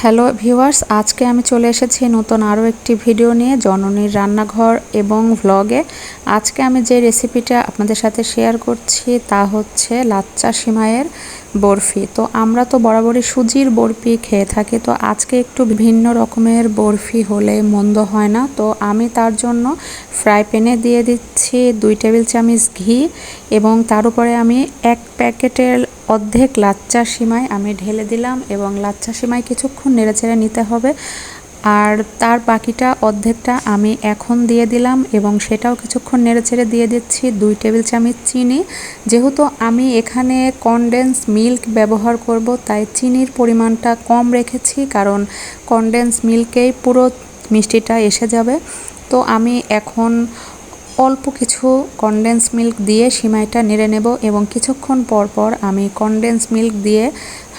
Hello viewers, আজকে আমি চলে এসেছি নতুন আরও একটি ভিডিও নিয়ে জননীর রান্নাঘর এবং ভ্লগে আজকে আমি যে রেসিপিটা আপনাদের সাথে শেয়ার করছি তা হচ্ছে লাচ্চা সিমাইয়ের বরফি। তো আমরা তো বরাবরই সুজির বরফি খেয়ে থাকি, তো আজকে একটু ভিন্ন রকমের বরফি হলে মন্দ হয় না। তো আমি তার জন্য ফ্রাই প্যানে দিয়ে দিচ্ছি দুই টেবিল চামচ ঘি এবং তার উপরে আমি এক প্যাকেটের অর্ধেক লাচ্চা সিমাই আমি ঢেলে দিলাম এবং লাচ্চা সিমাই কিছুক্ষণ নেড়েচেড়ে নিতে হবে। আর তার বাকিটা অর্ধেকটা আমি এখন দিয়ে দিলাম এবং সেটাও কিছুক্ষণ নেড়েচেড়ে দিয়ে দিচ্ছি দুই টেবিল চামচ চিনি। যেহেতু আমি এখানে কনডেন্স মিল্ক ব্যবহার করব, তাই চিনির পরিমাণটা কম রেখেছি কারণ কনডেন্স মিল্কেই পুরো মিষ্টিটা এসে যাবে। তো আমি এখন অল্প কিছু কনডেন্স মিল্ক দিয়ে সিমাইটা নেড়ে নেব এবং কিছুক্ষণ পর পর আমি কনডেন্স মিল্ক দিয়ে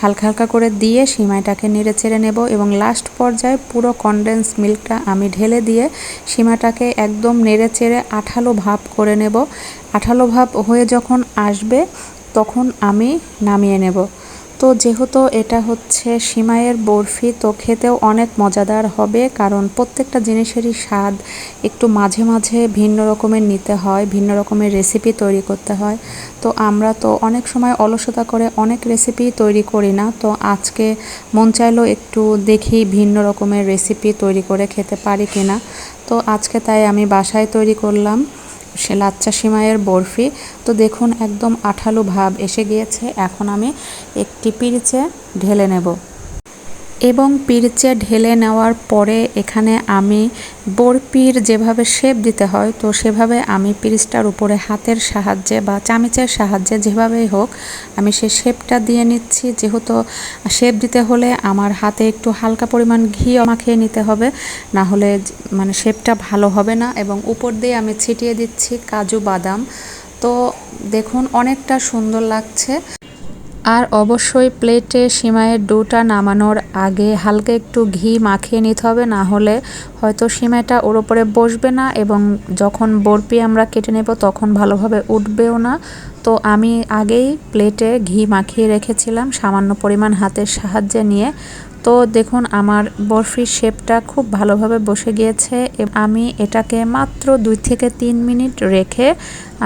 হালকা হালকা করে দিয়ে সিমাইটাকে নেড়ে চেড়ে নেব এবং লাস্ট পর্যায়ে পুরো কনডেন্স মিল্কটা আমি ঢেলে দিয়ে সিমাটাকে একদম নেড়ে চেড়ে আঠালো ভাব করে নেব। আঠালো ভাব হয়ে যখন আসবে, তখন আমি নামিয়ে নেব। তো যেহেতু এটা হচ্ছে সিমাইয়ের বরফি, তো খেতেও অনেক মজাদার হবে, কারণ প্রত্যেকটা জিনিসেরই স্বাদ একটু মাঝে মাঝে ভিন্ন রকমের নিতে হয়, ভিন্ন রকমের রেসিপি তৈরি করতে হয়। তো আমরা তো অনেক সময় অলসতা করে অনেক রেসিপি তৈরি করি না, তো আজকে মন চাইলো একটু দেখি ভিন্ন রকমের রেসিপি তৈরি করে খেতে পারি কিনা। তো আজকে তাই আমি বাসায় তৈরি করলাম। লাচ্চা সিমাইয়ের বরফি। তো দেখুন, একদম আঠালো ভাব এসে গিয়েছে। এখন আমি একটি পিরিচে ঢেলে নেব। এবং পিরচে ঢেলে নেওয়ার পরে এখানে আমি বরপির যেভাবে শেপ দিতে হয়, তো সেভাবে আমি পিরিচটার উপরে হাতের সাহায্যে বা চামিচের সাহায্যে যেভাবেই হোক আমি সে শেপটা দিয়ে নিচ্ছি। যেহেতু শেপ দিতে হলে আমার হাতে একটু হালকা পরিমাণ ঘি মাখিয়ে নিতে হবে, না হলে মানে শেপটা ভালো হবে না এবং উপর দিয়ে আমি ছিটিয়ে দিচ্ছি কাজু বাদাম। তো দেখুন অনেকটা সুন্দর লাগছে। আর অবশ্যই প্লেটে সিমাইয়ের ডোটা নামানোর আগে হালকা একটু ঘি মাখিয়ে নিতে হবে, না হলে হয়তো সিমাইটা ওর ওপরে বসবে না এবং যখন বরপি আমরা কেটে নেব তখন ভালোভাবে উঠবেও না। তো আমি আগেই প্লেটে ঘি মাখিয়ে রেখেছিলাম, সামান্য পরিমাণ হাতের সাহায্যে নিয়ে। তো দেখুন, আমার বরফির শেপটা খুব ভালোভাবে বসে গিয়েছে আমি এটাকে মাত্র দুই থেকে তিন মিনিট রেখে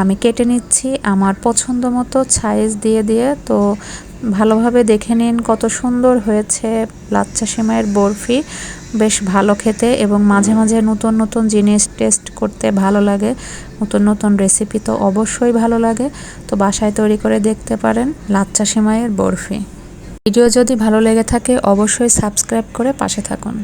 আমি কেটে নিচ্ছি আমার পছন্দ মতো সাইজ দিয়ে দিয়ে। তো ভালোভাবে দেখে নিন কত সুন্দর হয়েছে লাচ্চা সেমাইয়ের বরফি। বেশ ভালো খেতে এবং মাঝে মাঝে নতুন নতুন জিনিস টেস্ট করতে ভালো লাগে। নতুন নতুন রেসিপি তো অবশ্যই ভালো লাগে। তো বাসায় তৈরি করে দেখতে পারেন লাচ্চা সেমাইয়ের বরফি। ভিডিও যদি ভালো লেগে থাকে অবশ্যই সাবস্ক্রাইব করে পাশে থাকুন।